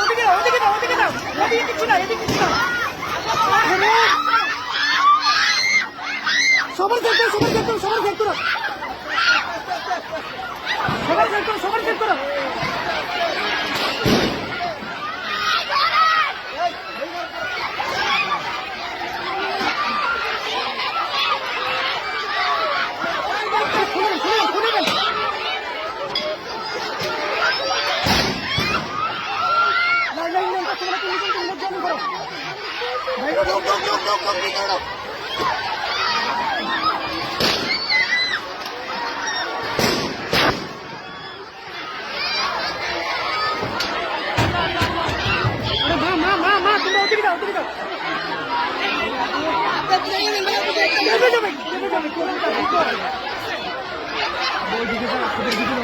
ওদিকে ওদিকে না ওদিকে না ওদিকে কিছু না, এদিকে কিছু না। সবার দেখতো সবার দেখতো সবার দেখতো সবার দেখতো তোমরা তুমি, তুমি, জয়েন করো। ওদিকে যাও, ওদিকে